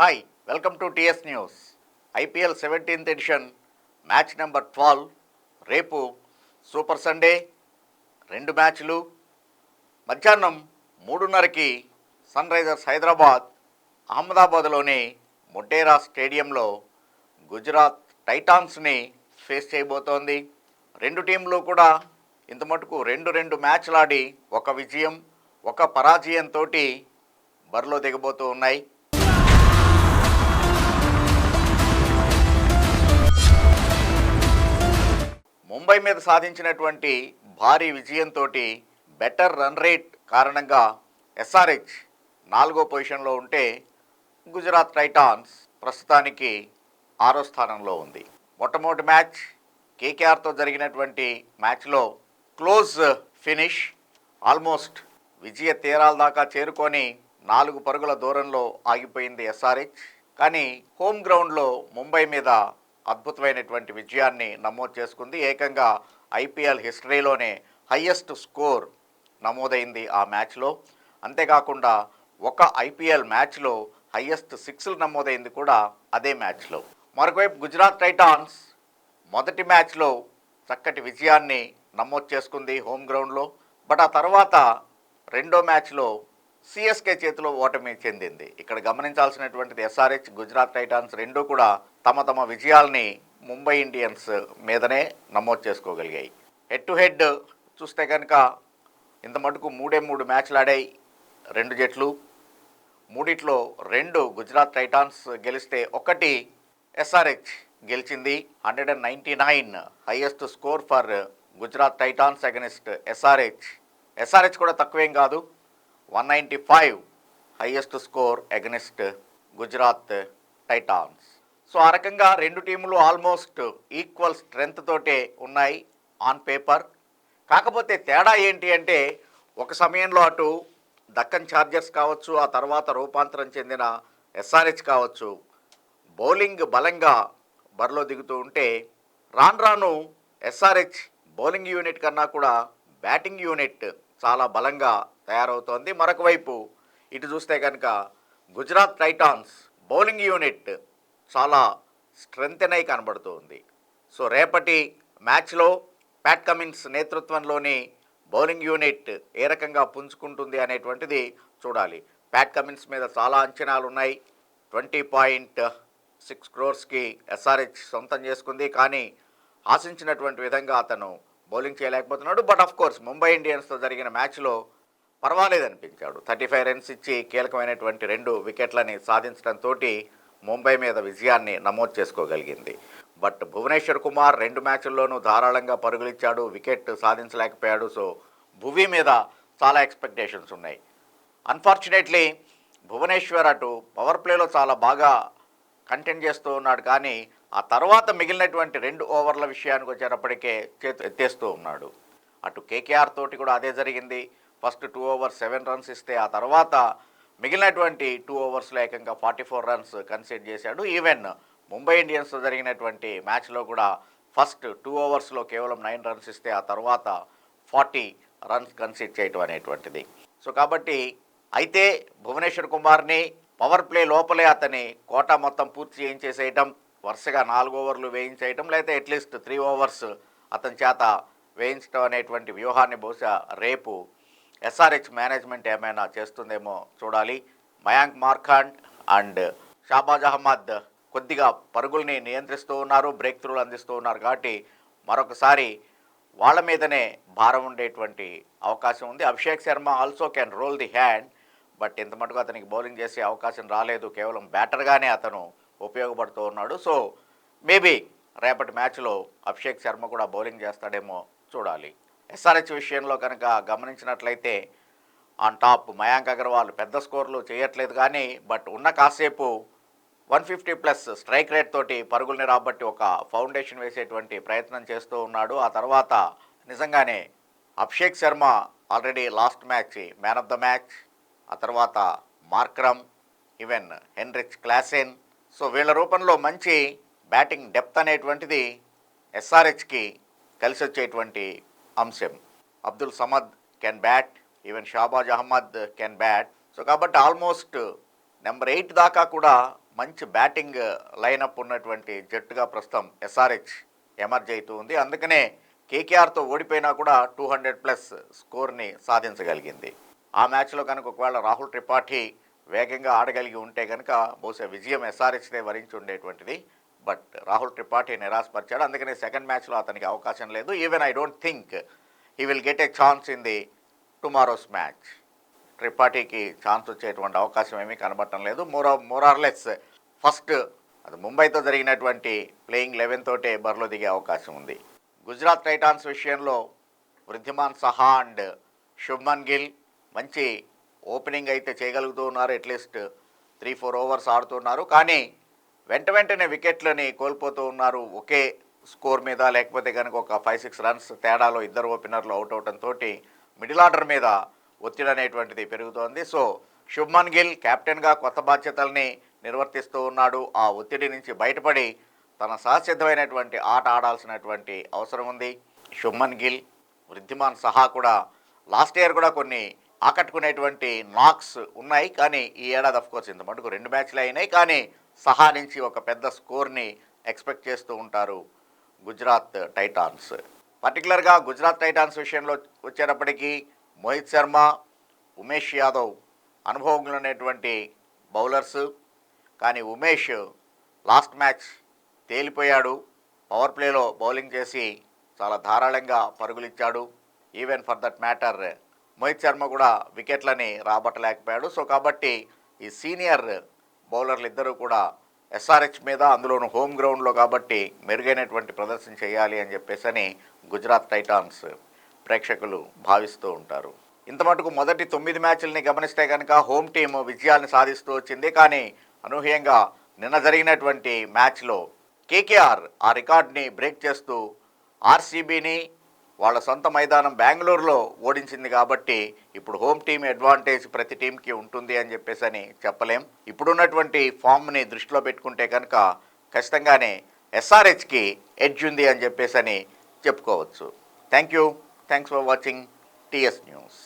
Hi welcome to TS news IPL seventeenth edition match number twelve రేపు super Sunday రెండు మ్యాచ్లు మధ్యాహ్నం మూడున్నరకి సన్ రైజర్స్ హైదరాబాద్ అహ్మదాబాద్లోని మొటేరా స్టేడియంలో గుజరాత్ టైటాన్స్ని ఫేస్ చేయబోతోంది. రెండు టీంలు కూడా ఇంత మటుకు రెండు రెండు మ్యాచ్లు ఆడి ఒక విజయం ఒక పరాజయంతో బరిలో దిగబోతూ ఉన్నాయి. ముంబై మీద సాధించినటువంటి భారీ విజయంతో బెటర్ రన్ రేట్ కారణంగా ఎస్ఆర్హెచ్ నాలుగో పొజిషన్లో ఉంటే గుజరాత్ టైటాన్స్ ప్రస్తుతానికి ఆరో స్థానంలో ఉంది. మొట్టమొదటి మ్యాచ్ కేకేఆర్తో జరిగినటువంటి మ్యాచ్లో క్లోజ్ ఫినిష్ ఆల్మోస్ట్ విజయ తీరాల దాకా చేరుకొని నాలుగు పరుగుల దూరంలో ఆగిపోయింది ఎస్ఆర్హెచ్. కానీ హోమ్ గ్రౌండ్లో ముంబై మీద అద్భుతమైనటువంటి విజయాన్ని నమోదు చేసుకుంది. ఏకంగా ఐపీఎల్ హిస్టరీలోనే హయ్యెస్ట్ స్కోర్ నమోదైంది ఆ మ్యాచ్లో. అంతేకాకుండా ఒక ఐపీఎల్ మ్యాచ్లో హయ్యెస్ట్ సిక్స్లు నమోదైంది కూడా అదే మ్యాచ్లో. మరొకవైపు గుజరాత్ టైటాన్స్ మొదటి మ్యాచ్లో చక్కటి విజయాన్ని నమోదు చేసుకుంది హోమ్ గ్రౌండ్లో. బట్ ఆ తర్వాత రెండో మ్యాచ్లో సిఎస్కే చేతిలో ఓటమి చెందింది. ఇక్కడ గమనించాల్సినటువంటిది ఎస్ఆర్హెచ్ గుజరాత్ టైటాన్స్ రెండూ కూడా తమ తమ విజయాల్ని ముంబై ఇండియన్స్ మీదనే నమోదు చేసుకోగలిగాయి. హెడ్ టు హెడ్ చూస్తే కనుక ఇంత మటుకు మూడే మూడు మ్యాచ్లు ఆడాయి. రెండు జట్లు. మూడిట్లో రెండు గుజరాత్ టైటాన్స్ గెలిస్తే ఒకటి ఎస్ఆర్హెచ్ గెలిచింది. Hundred and ninety nine highest score for Gujarat Titans against SRH SRH కూడా తక్కువేం కాదు. One ninety five highest score against Gujarat Titans so ఆ రకంగా రెండు టీములు ఆల్మోస్ట్ ఈక్వల్ స్ట్రెంగ్త్ తోటే ఉన్నాయి ఆన్ పేపర్ కాకపోతే తేడా ఏంటి అంటే ఒక సమయంలో అటు దక్కన్ ఛార్జర్స్ కావచ్చు ఆ తర్వాత రూపాంతరం చెందిన ఎస్ఆర్హెచ్ కావచ్చు బౌలింగ్ బలంగా బరిలో దిగుతూ ఉంటే రాను రాను ఎస్ఆర్హెచ్ బౌలింగ్ యూనిట్ కన్నా కూడా బ్యాటింగ్ యూనిట్ చాలా బలంగా తయారవుతోంది. మరొక వైపు ఇటు చూస్తే కనుక గుజరాత్ టైటాన్స్ బౌలింగ్ యూనిట్ చాలా స్ట్రెంగ్త్ అయి కనబడుతుంది. సో రేపటి మ్యాచ్లో ప్యాట్ కమిన్స్ నేతృత్వంలోని బౌలింగ్ యూనిట్ ఏ రకంగా పుంజుకుంటుంది అనేటువంటిది చూడాలి. ప్యాట్ కమిన్స్ మీద చాలా అంచనాలు ఉన్నాయి ట్వంటీ పాయింట్ సిక్స్ క్రోర్స్కి ఎస్ఆర్హెచ్ సొంతం చేసుకుంది. కానీ ఆశించినటువంటి విధంగా అతను బౌలింగ్ చేయలేకపోతున్నాడు. బట్ ఆఫ్ కోర్స్ ముంబై ఇండియన్స్తో జరిగిన మ్యాచ్లో పర్వాలేదనిపించాడు. థర్టీ ఫైవ్ రన్స్ ఇచ్చి కీలకమైనటువంటి రెండు వికెట్లని సాధించడంతో ముంబై మీద విజయాన్ని నమోదు చేసుకోగలిగింది. బట్ భువనేశ్వర్ కుమార్ రెండు మ్యాచ్ల్లోనూ ధారాళంగా పరుగులిచ్చాడు వికెట్ సాధించలేకపోయాడు. సో భువి మీద చాలా ఎక్స్పెక్టేషన్స్ ఉన్నాయి. అన్ఫార్చునేట్లీ భువనేశ్వర్ అటు పవర్ ప్లేలో చాలా బాగా కంటెంట్ చేస్తూ ఉన్నాడు. కానీ ఆ తర్వాత మిగిలినటువంటి రెండు ఓవర్ల విషయానికి వచ్చేటప్పటికే చేతు ఎత్తేస్తూ ఉన్నాడు. అటు కేకేఆర్ తోటి కూడా అదే జరిగింది. First two overs seven runs ఇస్తే ఆ తర్వాత మిగిలినటువంటి టూ ఓవర్స్లో ఏకంగా ఫార్టీ ఫోర్ రన్స్ కన్సిడ్ చేశాడు. ఈవెన్ ముంబై ఇండియన్స్తో జరిగినటువంటి మ్యాచ్లో కూడా ఫస్ట్ టూ ఓవర్స్లో కేవలం నైన్ రన్స్ ఇస్తే ఆ తర్వాత ఫార్టీ రన్స్ కన్సిడ్ చేయటం అనేటువంటిది. సో కాబట్టి అయితే భువనేశ్వర్ కుమార్ని పవర్ ప్లే లోపలే అతని కోటా మొత్తం పూర్తి చేయించేసేయటం వరుసగా నాలుగు ఓవర్లు వేయించేయటం లేకపోతే అట్లీస్ట్ త్రీ ఓవర్స్ అతని చేత వేయించడం అనేటువంటి వ్యూహాన్ని బహుశా రేపు ఎస్ఆర్హెచ్ మేనేజ్మెంట్ ఏమైనా చేస్తుందేమో చూడాలి. మయాంక్ మార్ఖాండ్ అండ్ షాబాజ్ అహ్మద్ కొద్దిగా పరుగుల్ని నియంత్రిస్తూ ఉన్నారు బ్రేక్ త్రూలు అందిస్తూ ఉన్నారు కాబట్టి మరొకసారి వాళ్ళ మీదనే భారం ఉండేటువంటి అవకాశం ఉంది. Abhishek Sharma also can roll the hand but ఇంత మటుకు అతనికి బౌలింగ్ చేసే అవకాశం రాలేదు. కేవలం బ్యాటర్గానే అతను ఉపయోగపడుతూ ఉన్నాడు. సో మేబీ రేపటి మ్యాచ్లో అభిషేక్ శర్మ కూడా బౌలింగ్ చేస్తాడేమో చూడాలి. ఎస్ఆర్హెచ్ విషయంలో కనుక గమనించినట్లయితే ఆన్ టాప్ మయాంక్ అగర్వాల్ పెద్ద స్కోర్లు చేయట్లేదు కానీ బట్ ఉన్న కాసేపు one fifty plus strike rate తోటి పరుగుల్ని రాబట్టి ఒక ఫౌండేషన్ వేసేటువంటి ప్రయత్నం చేస్తూ ఉన్నాడు. ఆ తర్వాత నిజంగానే Abhishek Sharma already last match man of the match ఆ తర్వాత Markram even Heinrich Klaasen. So వీళ్ళ రూపంలో మంచి బ్యాటింగ్ డెప్త్ అనేటువంటిది ఎస్ఆర్హెచ్కి కలిసి వచ్చేటువంటి అంశం. Abdul Samad can bat even Shahbaz Ahmed can bat. So కాబట్టి ఆల్మోస్ట్ నెంబర్ ఎయిట్ దాకా కూడా మంచి బ్యాటింగ్ లైనప్ ఉన్నటువంటి జట్టుగా ప్రస్తుతం ఎస్ఆర్హెచ్ ఎమర్జ్ అవుతూ ఉంది. అందుకనే కేకేఆర్తో ఓడిపోయినా కూడా టూ హండ్రెడ్ ప్లస్ స్కోర్ని సాధించగలిగింది. ఆ మ్యాచ్లో కనుక ఒకవేళ రాహుల్ త్రిపాఠి వేగంగా ఆడగలిగి ఉంటే కనుక బహుశా విజయం ఎస్ఆర్హెచ్దే వరించి ఉండేటువంటిది. బట్ రాహుల్ త్రిపాఠి నిరాశపరిచాడు. అందుకనే సెకండ్ మ్యాచ్లో అతనికి అవకాశం లేదు. Even I don't think he will get a chance in the tomorrow's match త్రిపాఠికి chance వచ్చేటువంటి అవకాశం ఏమీ కనబడటం లేదు. మోరా మోరార్లెస్ ఫస్ట్ అది ముంబైతో జరిగినటువంటి ప్లేయింగ్ లెవెన్ తోటే బరిలో దిగే అవకాశం ఉంది. గుజరాత్ టైటాన్స్ విషయంలో వృద్ధిమాన్ సహా అండ్ శుభ్మన్ గిల్ మంచి ఓపెనింగ్ అయితే చేయగలుగుతూ ఉన్నారు. అట్లీస్ట్ త్రీ ఫోర్ ఓవర్స్ ఆడుతున్నారు కానీ వెంట వెంటనే వికెట్లని కోల్పోతూ ఉన్నారు. ఒకే స్కోర్ మీద లేకపోతే కనుక ఒక ఫైవ్ సిక్స్ రన్స్ తేడాలో ఇద్దరు ఓపెనర్లు అవుట్ అవడంతో మిడిల్ ఆర్డర్ మీద ఒత్తిడి అనేటువంటిది పెరుగుతోంది. సో శుభ్మన్ గిల్ కెప్టెన్గా కొత్త బాధ్యతల్ని నిర్వర్తిస్తూ ఉన్నాడు. ఆ ఒత్తిడి నుంచి బయటపడి తన సహసిద్ధమైనటువంటి ఆట ఆడాల్సినటువంటి అవసరం ఉంది. శుభ్మన్ గిల్ వృద్ధిమాన్ సహా కూడా లాస్ట్ ఇయర్ కూడా కొన్ని ఆకట్టుకునేటువంటి నాక్స్ ఉన్నాయి. కానీ ఈ ఏడాది అఫ్కోర్స్ ఇంత మటుకు రెండు మ్యాచ్లు అయినాయి. కానీ సహా నుంచి ఒక పెద్ద స్కోర్ని ఎక్స్పెక్ట్ చేస్తూ ఉంటారు గుజరాత్ టైటాన్స్. పర్టికులర్గా గుజరాత్ టైటాన్స్ విషయంలో వచ్చేటప్పటికీ మోహిత్ శర్మ ఉమేష్ యాదవ్ అనుభవజ్ఞులైనటువంటి బౌలర్స్. కానీ ఉమేష్ లాస్ట్ మ్యాచ్ తేలిపోయాడు. పవర్ ప్లేలో బౌలింగ్ చేసి చాలా ధారాళంగా పరుగులిచ్చాడు. Even for that matter Mohit Sharma కూడా వికెట్లని రాబట్టలేకపోయాడు. సో కాబట్టి ఈ సీనియర్ బౌలర్లు ఇద్దరూ కూడా ఎస్ఆర్హెచ్ మీద అందులోను హోమ్ గ్రౌండ్లో కాబట్టి మెరుగైనటువంటి ప్రదర్శన చేయాలి అని చెప్పేసి గుజరాత్ టైటాన్స్ ప్రేక్షకులు భావిస్తూ ఉంటారు. ఇంత మటుకు మొదటి తొమ్మిది మ్యాచ్ల్ని గమనిస్తే కనుక హోమ్ టీం విజయాన్ని సాధిస్తూ వచ్చింది. కానీ అనూహ్యంగా నిన్న జరిగినటువంటి మ్యాచ్లో కేకేఆర్ ఆ రికార్డ్ని బ్రేక్ చేస్తూ ఆర్సీబీని వాళ్ళ సొంత మైదానం బెంగళూరులో ఓడించింది కాబట్టి ఇప్పుడు హోమ్ టీం అడ్వాంటేజ్ ప్రతి టీంకి ఉంటుంది అని చెప్పేసి అని చెప్పలేం. ఇప్పుడున్నటువంటి ఫామ్ని దృష్టిలో పెట్టుకుంటే కనుక ఖచ్చితంగానే ఎస్ఆర్హెచ్కి ఎడ్జ్ ఉంది అని చెప్పేసి అని చెప్పుకోవచ్చు. Thank you thanks for watching TS news.